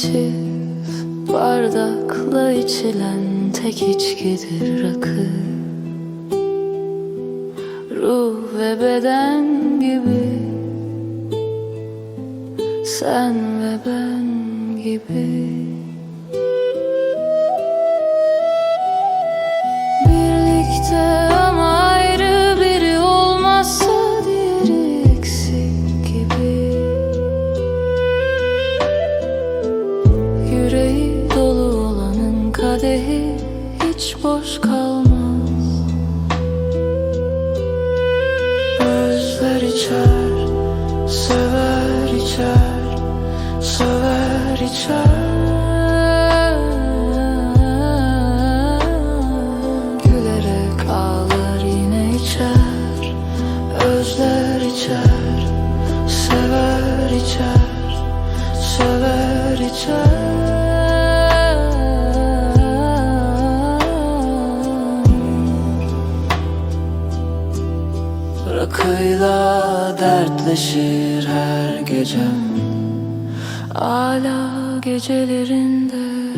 içi Bardakla içilen tek içkidir rakı. Ruh ve beden gibi Sen ve ben gibi. Kadehi hiç boş kalmaz. Özler içer, sever içer, sever içer Rakıyla dertleşir her gecem. Ala gecelerinde